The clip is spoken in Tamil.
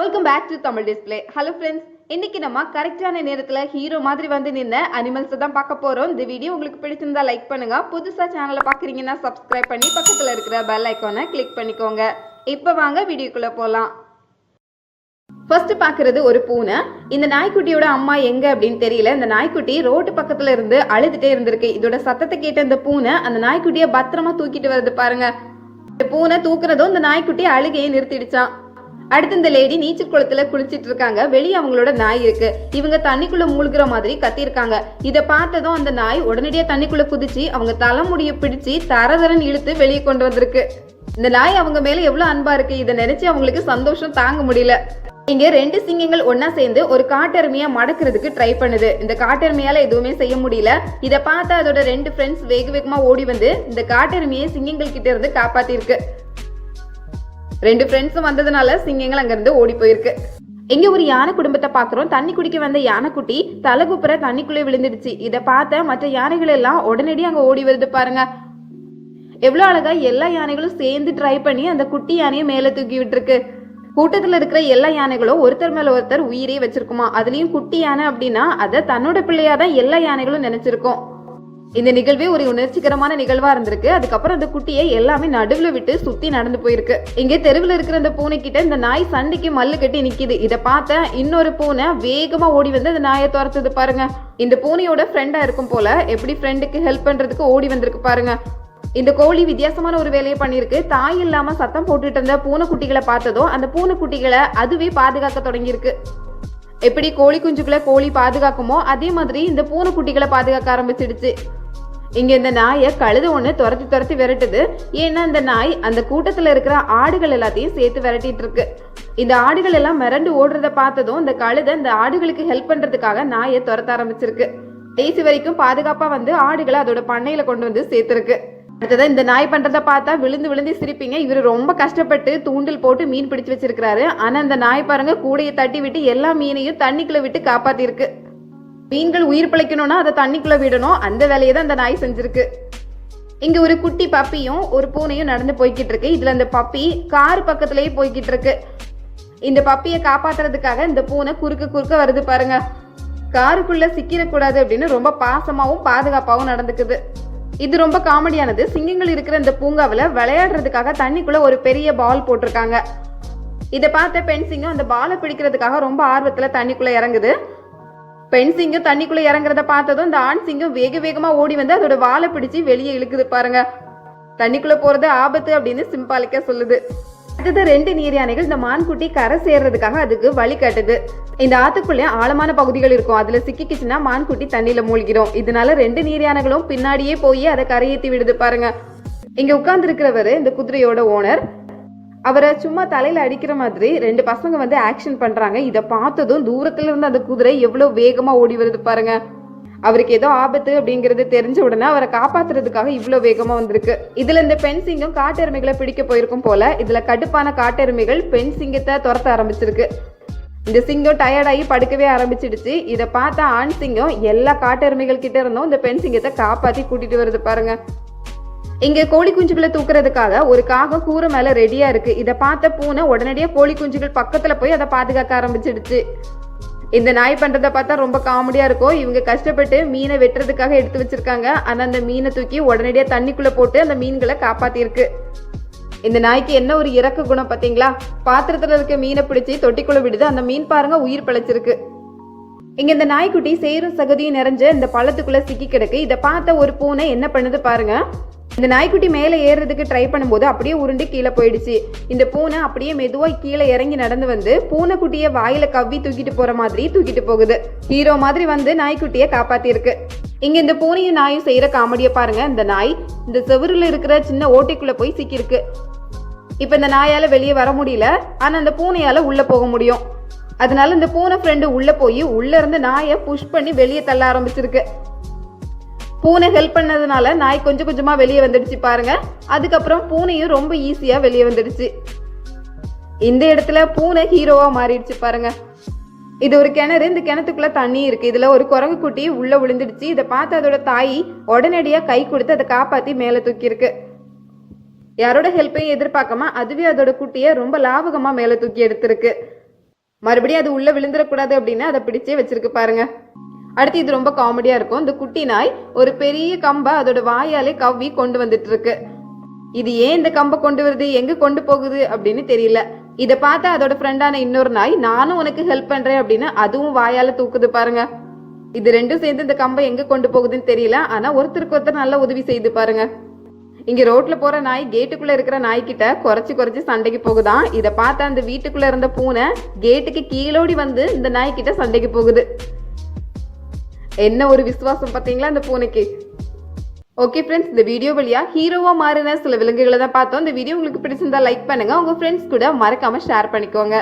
Welcome back to Tamil display hello friends இன்னைக்கு நம்ம கரெக்டான நேரத்துல ஹீரோ மாதிரி வந்து நின்ன அனிமல்ஸ் தான் பார்க்க போறோம். இந்த வீடியோ உங்களுக்கு பிடிச்சிருந்தா லைக் பண்ணுங்க. புதுசா சேனலை பாக்குறீங்கன்னா சப்ஸ்கிரைப் பண்ணி பக்கத்துல இருக்கிற பெல் ஐக்கானை கிளிக் பண்ணிக்கோங்க. இப்போ வாங்க வீடியோக்குள்ள போலாம். ஃபர்ஸ்ட் பாக்குறது ஒரு பூனை. இந்த நாய்க்குட்டியோட அம்மா எங்க அப்படின்னு தெரியல. இந்த நாய்க்குட்டி ரோட்டு பக்கத்துல இருந்து அழுதுட்டே இருந்திருக்கு. இதோட சத்தத்தை கேட்ட இந்த பூனை அந்த நாய்க்குட்டியை பத்திரமா தூக்கிட்டு வருது பாருங்க. இந்த பூனை தூக்குறதும் இந்த நாய்க்குட்டி அழுகையை நிறுத்திடுச்சான் அடுத்து இந்த லேடி நீச்சல் குளத்துல குளிச்சிட்டு இருக்காங்க. வெளியே அவங்களோட நாய் இருக்கு. இவங்க தண்ணிக்குள்ள மூழ்கிற மாதிரி கத்திருக்காங்க. இதை பார்த்ததும் அந்த நாய் உடனடியா தண்ணிக்குள்ள குதிச்சு அவங்க தலைமுடியை பிடிச்சு தரதரன் இழுத்து வெளியே கொண்டு வந்திருக்கு. இந்த நாய் அவங்க மேல எவ்வளவு அன்பா இருக்கு. இதை நினைச்சு அவங்களுக்கு சந்தோஷம் தாங்க முடியல. இங்க ரெண்டு சிங்கங்கள் ஒன்னா சேர்ந்து ஒரு காட்டெருமையா மடக்கிறதுக்கு ட்ரை பண்ணுது. இந்த காட்டெருமையால எதுவுமே செய்ய முடியல. இதை பார்த்தா அதோட ரெண்டு ஃப்ரெண்ட்ஸ் வேக வேகமா ஓடி வந்து இந்த காட்டெருமையை சிங்கங்கள் கிட்ட இருந்து காப்பாத்திருக்கு. ரெண்டு ஃப்ரெண்ட்ஸும் வந்ததுனால சிங்கங்கள் அங்கிருந்து ஓடி போயிருக்கு. இங்க ஒரு யானை குடும்பத்தை பாக்குறோம் தண்ணி குடிக்க வந்த யானைக்குட்டி தலைகுப்புற தண்ணிக்குள்ளே விழுந்துடுச்சு. இதை பார்த்த மற்ற யானைகள் எல்லாம் உடனடி அங்க ஓடி வருது பாருங்க. எவ்வளவு அழகா எல்லா யானைகளும் சேர்ந்து ட்ரை பண்ணி அந்த குட்டி யானையை மேல தூக்கி விட்டுருக்கு. கூட்டத்துல இருக்கிற எல்லா யானைகளும் ஒருத்தர் மேல ஒருத்தர் உயிரே வச்சிருக்குமா? அதுலயும் குட்டி யானை அப்படின்னா அதை தன்னோட பிள்ளையா தான் எல்லா யானைகளும் நினைச்சிருக்கோம். இந்த நிகழ்வே ஒரு உணர்ச்சிகரமான நிகழ்வா இருந்திருக்கு. அதுக்கப்புறம் அந்த குட்டியை எல்லாமே நடுவுல விட்டு சுத்தி நடந்து போயிருக்கு. இங்கே தெருவில் இருக்கிற அந்த பூனை கிட்ட இந்த நாய் சண்டைக்கு மல்லு கட்டி நிக்குது. இதை பார்த்த இன்னொரு பூனை வேகமா ஓடி வந்து அந்த நாயை துரத்துது பாருங்க. இந்த பூனையோட ஃப்ரெண்டா இருக்கும் போல எப்படி ஃப்ரெண்டுக்கு ஹெல்ப் பண்றதுக்கு ஓடி வந்திருக்கு பாருங்க. இந்த கோழி வித்தியாசமான ஒரு வேலையை பண்ணியிருக்கு. தாய் இல்லாம சத்தம் போட்டுட்டு இருந்த பூனைக்குட்டிகளை பார்த்ததும் அந்த பூனைக்குட்டிகளை அதுவே பாதுகாக்க தொடங்கியிருக்கு. எப்படி கோழி குஞ்சுகளை கோழி பாதுகாக்குமோ அதே மாதிரி இந்த பூனைக்குட்டிகளை பாதுகாக்க ஆரம்பிச்சிடுச்சு. இங்கே இந்த நாயை கழுத ஒன்று துரத்தி துரத்தி விரட்டுது. ஏன்னா இந்த நாய் அந்த கூட்டத்தில் இருக்கிற ஆடுகள் எல்லாத்தையும் சேர்த்து விரட்டிட்டு இருக்கு. இந்த ஆடுகள் எல்லாம் மிரண்டு ஓடுறத பார்த்ததும் இந்த கழுதை இந்த ஆடுகளுக்கு ஹெல்ப் பண்ணுறதுக்காக நாயை துரத்த ஆரம்பிச்சிருக்கு. கடைசி வரைக்கும் பாதுகாப்பாக வந்து ஆடுகளை அதோட பண்ணையில் கொண்டு வந்து சேர்த்துருக்கு. அடுத்ததான் இந்த நாய் பண்றத பார்த்தா விழுந்து விழுந்து சிரிப்பீங்க. இவர் ரொம்ப கஷ்டப்பட்டு தூண்டில் போட்டு மீன் பிடிச்சு வச்சிருக்கிறாரு. ஆனா இந்த நாய் பாருங்க கூடையை தட்டி விட்டு எல்லா மீனையும் தண்ணிக்குள்ள விட்டு காப்பாத்திருக்கு. மீன்கள் உயிர் பிழைக்கணும்னா அதை தண்ணிக்குள்ள விடணும். அந்த வேலையை தான் அந்த நாய் செஞ்சிருக்கு. இங்க ஒரு குட்டி பப்பியும் ஒரு பூனையும் நடந்து போய்கிட்டு இருக்கு இதுல இந்த பப்பி கார் பக்கத்திலேயே போய்கிட்டு இருக்கு இந்த பப்பியை காப்பாத்துறதுக்காக இந்த பூனை குறுக்க குறுக்க வருது பாருங்க. காருக்குள்ள சிக்கிடக்கூடாது அப்படின்னு ரொம்ப பாசமாவும் பாதுகாப்பாகவும் நடந்துக்குது. இது ரொம்ப காமெடியானது. சிங்கங்கள் இருக்கிற இந்த பூங்காவில் விளையாடுறதுக்காக தண்ணிக்குள்ள ஒரு பெரிய பால் போட்டிருக்காங்க. இதை பார்த்த பெண் சிங்கம் அந்த பாலை பிடிக்கிறதுக்காக ரொம்ப ஆர்வத்தில் தண்ணிக்குள்ள இறங்குது. பெண் சிங்கம் தண்ணிக்குள்ள இறங்குறத பார்த்ததும் இந்த ஆண் சிங்கம் வேக வேகமா ஓடி வந்து அதோட வாழை பிடிச்சு வெளியே இழுக்குது பாருங்க. தண்ணிக்குள்ள போறது ஆபத்து அப்படின்னு சிம்பாலிக்கா சொல்லுது. அடுத்தது ரெண்டு நீர் யானைகள் இந்த மான்குட்டி கரை சேர்றதுக்காக அதுக்கு வழி காட்டுது. இந்த ஆத்துக்குள்ளே ஆழமான பகுதிகள் இருக்கும். அதுல சிக்கிக்கிச்சுன்னா மான்குட்டி தண்ணியில மூழ்கிடும். இதனால ரெண்டு நீர் யானைகளும் பின்னாடியே போய் அதை கரையேத்தி விடுது பாருங்க. இங்க உட்கார்ந்து இருக்கிறவரு இந்த குதிரையோட ஓனர். அவரை சும்மா தலையில் அடிக்கிற மாதிரி ரெண்டு பசங்க வந்து ஆக்ஷன் பண்ணுறாங்க இதை பார்த்ததும் தூரத்துல இருந்து அந்த குதிரை எவ்வளோ வேகமாக ஓடி வருது பாருங்க. அவருக்கு ஏதோ ஆபத்து அப்படிங்கிறது தெரிஞ்ச உடனே அவரை காப்பாத்துறதுக்காக இவ்வளோ வேகமாக வந்திருக்கு. இதில் இந்த பெண் சிங்கம் காட்டெருமைகளை பிடிக்க போயிருக்கும் போல இதில் கடுப்பான காட்டெருமைகள் பெண் சிங்கத்தை துரத்த ஆரம்பிச்சிருக்கு. இந்த சிங்கம் டயர்டாகி படுக்கவே ஆரம்பிச்சிடுச்சு. இதை பார்த்தா ஆண் சிங்கம் எல்லா காட்டெருமைகள் கிட்ட இருந்தும் இந்த பெண் சிங்கத்தை காப்பாற்றி கூட்டிகிட்டு வருது பாருங்க. இங்க கோழி குஞ்சுகளை தூக்குறதுக்காக ஒரு காகம் கூரை மேல ரெடியா இருக்கு. இதை பார்த்த பூனை உடனடியாக கோழி குஞ்சுகள் பக்கத்துல போய் அதை பாதுகாக்க ஆரம்பிச்சிடுச்சு. இந்த நாய் பண்றத பார்த்தா ரொம்ப காமெடியா இருக்கும். இவங்க கஷ்டப்பட்டு மீனை வெட்டுறதுக்காக எடுத்து வச்சிருக்காங்க. ஆனா அந்த மீனை தூக்கி உடனடியா தண்ணிக்குள்ள போட்டு அந்த மீன்களை காப்பாத்திருக்கு இந்த நாய்க்கு என்ன ஒரு இறக்க குணம் பாத்தீங்களா பாத்திரத்துல இருக்க மீனை பிடிச்சி தொட்டிக்குள்ள விடுது. அந்த மீன் பாருங்க உயிர் பிழைச்சிருக்கு. இங்க இந்த நாய்க்குட்டி சேரும் சகதியும் நிறைஞ்ச இந்த பழத்துக்குள்ள சிக்கி கிடக்கு. இதை பார்த்த ஒரு பூனை என்ன பண்ணுது பாருங்க. இந்த நாய்க்குட்டி மேலே ஏறுறதுக்கு ட்ரை பண்ணும்போது அப்படியே உருண்டு கீழே போயிடுச்சு. இந்த பூனை அப்படியே மெதுவாக கீழே இறங்கி நடந்து வந்து பூனைக்குட்டியை வாயில கவ்வி தூக்கிட்டு போற மாதிரி தூக்கிட்டு போகுது. ஹீரோ மாதிரி வந்து நாய்க்குட்டியை காப்பாத்திருக்கு இங்க இந்த பூனையும் நாயும் செய்யற காமெடியை பாருங்க. இந்த நாய் இந்த செவுருல இருக்கிற சின்ன ஓட்டைக்குள்ள போய் சிக்கியிருக்கு. இப்ப இந்த நாயால வெளியே வர முடியல. ஆனா அந்த பூனையால உள்ள போக முடியும். அதனால இந்த பூனை ஃப்ரெண்டு உள்ள போய் உள்ள இருந்து நாயை புஷ் பண்ணி வெளியே தள்ள ஆரம்பிச்சிருக்கு. பூனை ஹெல்ப் பண்ணதுனால நாய் கொஞ்சம் கொஞ்சமாக வெளியே வந்துடுச்சு பாருங்க. அதுக்கப்புறம் பூனையும் ரொம்ப ஈஸியாக வெளியே வந்துடுச்சு. இந்த இடத்துல பூனை ஹீரோவா மாறிடுச்சு பாருங்க. இது ஒரு கிணறு இந்த கிணத்துக்குள்ள தண்ணி இருக்கு. இதுல ஒரு குரங்கு குட்டி உள்ள விழுந்துடுச்சு. இதை பார்த்து அதோட தாய் உடனடியா கை கொடுத்து அதை காப்பாத்தி மேல தூக்கியிருக்கு. யாரோட ஹெல்ப்பையும் எதிர்பார்க்காம அதுவே அதோட குட்டியை ரொம்ப லாபகமா மேல தூக்கி எடுத்திருக்கு. மறுபடியும் அது உள்ள விழுந்துடக்கூடாது அப்படின்னு அதை பிடிச்சே வச்சிருக்கு பாருங்க. அடுத்து இது ரொம்ப காமெடியா இருக்கும். இந்த குட்டி நாய் ஒரு பெரிய கம்பை அதோட வாயாலே கவ்வி கொண்டு வந்துட்டு இருக்கு இது ஏன் இந்த கம்பை கொண்டு வருது? எங்க கொண்டு போகுது? அப்படின்னு தெரியல. இதை பார்த்து அதோட ஃப்ரெண்டான இன்னொரு நாய் நானும் உனக்கு ஹெல்ப் பண்றேன் அப்படின்னு அதுவும் வாயால தூக்குது பாருங்க. இது ரெண்டும் சேர்ந்து இந்த கம்பை எங்க கொண்டு போகுதுன்னு தெரியல. ஆனா ஒருத்தருக்கு ஒருத்தர் நல்லா உதவி செய்து பாருங்க. இங்க ரோட்ல போற நாய் கேட்டுக்குள்ள இருக்கிற நாய்கிட்ட குறைச்சு குறைச்சு சண்டைக்கு போகுதான் இதை பார்த்த அந்த வீட்டுக்குள்ள இருந்த பூனை கேட்டுக்கு கீழோடி வந்து இந்த நாய்கிட்ட சண்டைக்கு போகுது. என்ன ஒரு விசுவாசம் பார்த்தீங்களா அந்த பூனைக்கு? ஓகே ஃப்ரெண்ட்ஸ் இந்த வீடியோ வழியா ஹீரோவாக மாறின சில விலங்குகளை தான் பார்த்தோம். இந்த வீடியோ உங்களுக்கு பிடிச்சிருந்தா லைக் பண்ணுங்கள் உங்கள் ஃப்ரெண்ட்ஸ் கூட மறக்காமல் ஷேர் பண்ணிக்கோங்க.